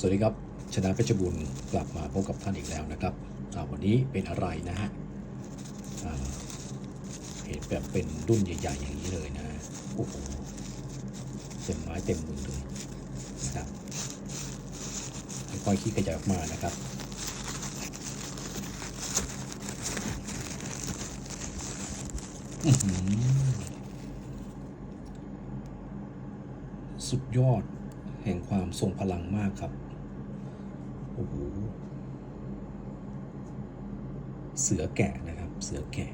สวัสดีครับ ชนะเพชรบุญกลับมาพบกับท่านอีกแล้วนะครับ วันนี้เป็นอะไรนะฮะเห็นแบบเป็นรุ่นใหญ่ ๆ อย่างนี้เลยนะ โอ้โห เต็มไม้เต็มมือเลยนะครับค่อยๆขี้ขยับออกมานะครับสุดยอดแห่งความทรงพลังมากครับ โอ้โหเสือแกะนะครับ เสือแกะ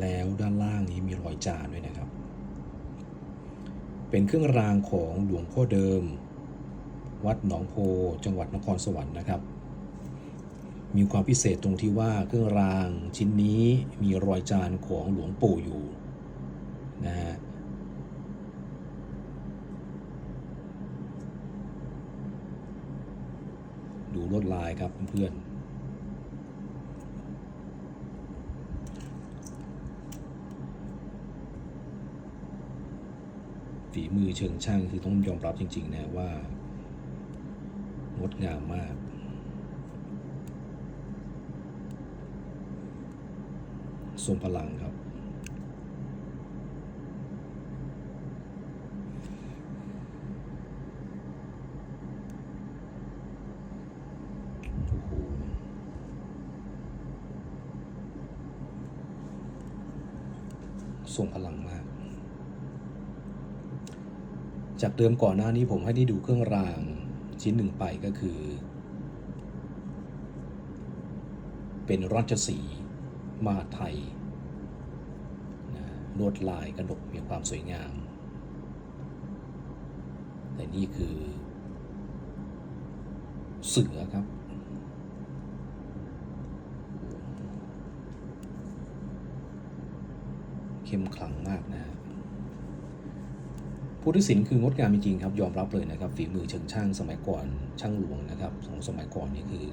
แล้วด้านล่างนี้มีรอยจานด้วยนะครับ เป็นเครื่องรางของหลวงพ่อเดิม วัดหนองโพจังหวัดนครสวรรค์นะครับ มีความพิเศษตรงที่ว่าเครื่องรางชิ้นนี้มีรอยจานของหลวงปู่อยู่ นะฮะดูลวดลายครับเพื่อนฝีมือเชิงช่างคือต้องยอมรับจริง ๆ นะว่า งดงามมาก ทรงพลังครับ โอ้โห ทรงพลังมาก จากเดิมก่อนหน้านี้ผมให้ได้ดูเครื่องรางชิ้นหนึ่งไปก็คือ เป็นรัชสีมาไทยนะลวดลายกระดกมีความสวยงาม แต่นี่คือ เสือครับ เข้มขลังมากนะฮะพุทธศิลป์คืองดงามจริงๆครับยอมรับเลยนะครับฝีมือเชิงช่างสมัยก่อนช่างหลวงนะครับของสมัยก่อนนี่คือ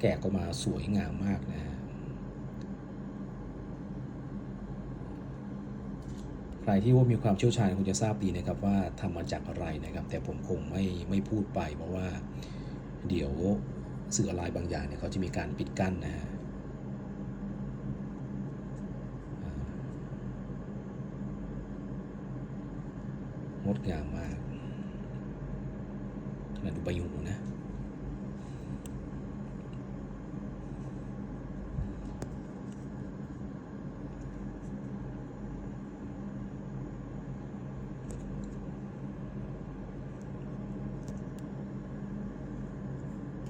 แกะก็มาสวยงามมากนะฮะใครที่ว่ามีความเชี่ยวชาญคงจะทราบดีนะครับว่าทำมาจากอะไรนะครับ แต่ผมคงไม่ไม่พูดไปเพราะว่าเดี๋ยวสื่อออนไลน์บางอย่างเนี่ยเขาจะมีการปิดกั้นนะฮะอ่า งดงามมากมาดูใบหูนะ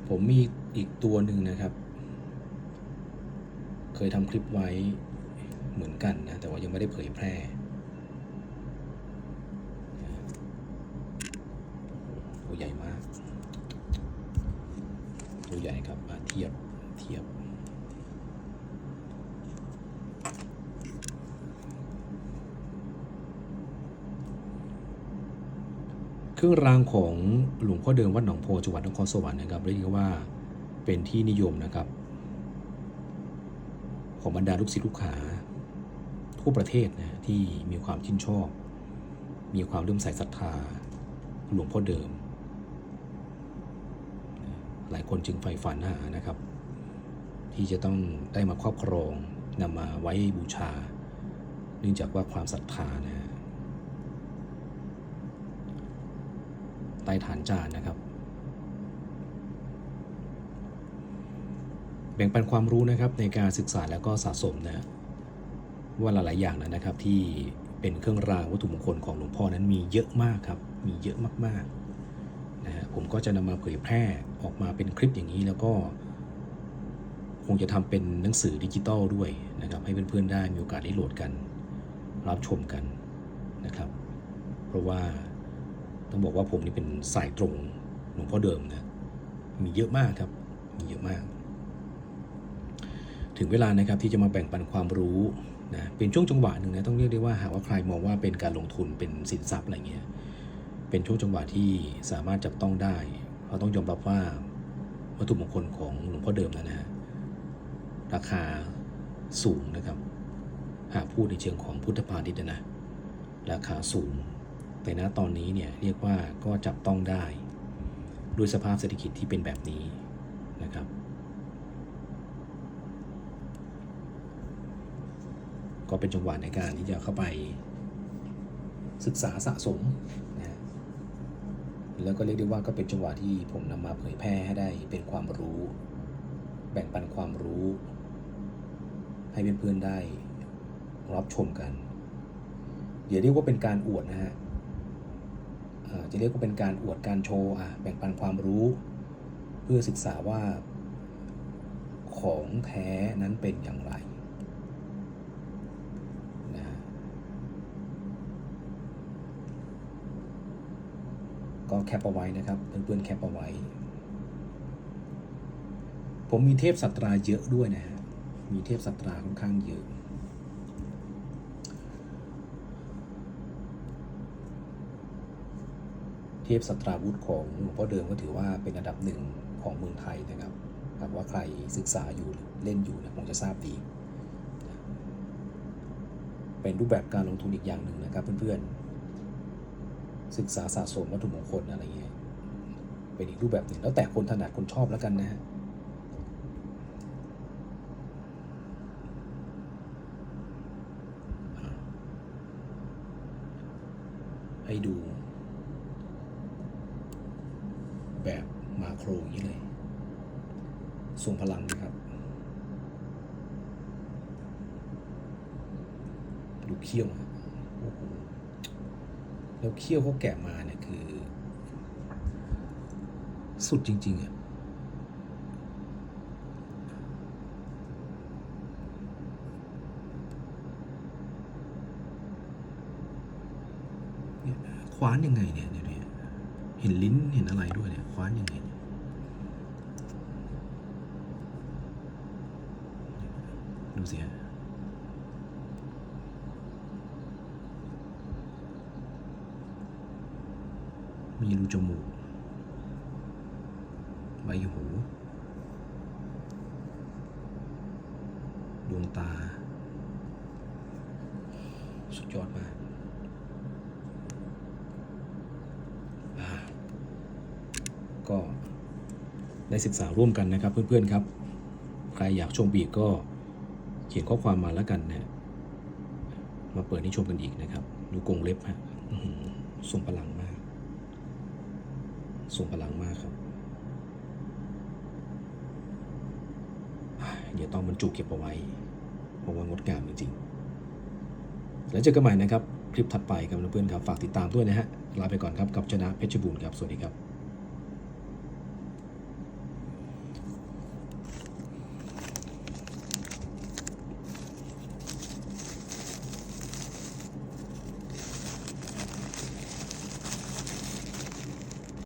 ผมมีอีกตัวหนึ่งนะครับ เคยทำคลิปไว้เหมือนกันนะ แต่ว่ายังไม่ได้เผยแพร่ ตัวใหญ่มาก ตัวใหญ่ครับมาเทียบเทียบ เครื่องรางของหลวงพ่อเดิมวัดหนองโพจังหวัดนครสวรรค์นะครับเรียกว่าเป็นที่นิยมนะครับ ของบรรดาลูกศิษย์ลูกหาทั่วประเทศนะที่มีความชื่นชอบ มีความเลื่อมใสศรัทธาหลวงพ่อเดิม หลายคนจึงใฝ่ฝันหานะครับ ที่จะต้องได้มาครอบครองนำมาไว้บูชา เนื่องจากว่าความศรัทธานะใต้ฐานจานนะครับ แบ่งปันความรู้นะครับในการศึกษาแล้วก็สะสมนะว่าหลาย ๆ อย่างนะครับที่เป็นเครื่องรางวัตถุมงคลของหลวงพ่อนั้นมีเยอะมากครับ มีเยอะมากๆนะฮะผมก็จะนำมาเผยแพร่ ออกมาเป็นคลิปอย่างนี้แล้วก็คงจะทำเป็นหนังสือดิจิตอลด้วยนะครับ ให้เพื่อนๆได้มีโอกาสได้โหลดกัน รับชมกันนะครับ เพราะว่าต้องบอกว่าผมนี่เป็นสายตรงหลวงพ่อเดิมนะมีเยอะมากครับ มีเยอะมาก ถึงเวลานะครับที่จะมาแบ่งปันความรู้นะเป็นช่วงจังหวะหนึ่งนะต้องเรียกได้ว่าหากว่าใครมองว่าเป็นการลงทุนเป็นสินทรัพย์อะไรเงี้ยเป็นช่วงจังหวะที่สามารถจับต้องได้ เราต้องยอมรับว่าวัตถุมงคลของหลวงพ่อเดิมนะนะฮะราคาสูงนะครับ หากพูดในเชิงของพุทธพาณิชย์นะ ราคาสูง แต่ณตอนนี้เนี่ยเรียกว่าก็จับต้องได้ ด้วยสภาพเศรษฐกิจที่เป็นแบบนี้นะครับ ก็เป็นจังหวะในการที่จะเข้าไปศึกษาสะสมนะ แล้วก็เรียกได้ว่าก็เป็นจังหวะที่ผมนำมาเผยแพร่ให้ได้เป็นความรู้ แบ่งปันความรู้ ให้เพื่อนๆได้รับชมกันอย่าเรียกว่าเป็นการอวดนะฮะจะเรียกว่าเป็นการอวดการโชว์อะแบ่งปันความรู้ เพื่อศึกษาว่าของแท้นั้นเป็นอย่างไรนะฮะ ก็แคปเอาไว้นะครับเพื่อนๆแคปเอาไว้ ผมมีเทพสัตราเยอะด้วยนะฮะมีเทพสัตราค่อนข้างเยอะ เทพสัตราวุธของหลวงพ่อเดิมก็ถือว่าเป็นอันดับหนึ่งของเมืองไทยนะครับหากว่าใครศึกษาอยู่เล่นอยู่เนะคงจะทราบดี เป็นรูปแบบการลงทุนอีกอย่างหนึ่งนะครับเพื่อนๆ ศึกษาสะสมวัตถุมงคลอะไรเงี้ยเป็นอีกรูปแบบหนึ่งแล้วแต่คนถนัดคนชอบแล้วกันนะฮะให้ดู แบบมาโครอย่างนี้เลยทรงพลังนะครับ ดูเขี้ยวฮะโอ้โห แล้วเขี้ยวเขาแกะมาเนี่ยคือ สุดจริงๆอะเนี่ยคว้านยังไงเนี่ยเนี่ยเนี่ยเห็นลิ้นเห็นอะไรด้วยเนี่ยคว้านยังไงดูสิฮะ มีรูจมูก ใบหู ดวงตา สุดยอดมากก็ได้ศึกษาร่วมกันนะครับ เพื่อนๆครับ ใครอยากชมอีกก็เขียนข้อความมาแล้วกันนะมาเปิดให้ชมกันอีกนะครับ ดูกรงเล็บฮะทรงพลัง ส่งพลังมากครับ เดี๋ยวต้องบรรจุเก็บเอาไว้เพราะว่างดงามจริงๆ แล้วเจอกันใหม่นะครับ คลิปถัดไปครับเพื่อนๆครับ ฝากติดตามด้วยนะฮะ ลาไปก่อนครับ กับชนะเพชรบูรณ์ครับ สวัสดีครับ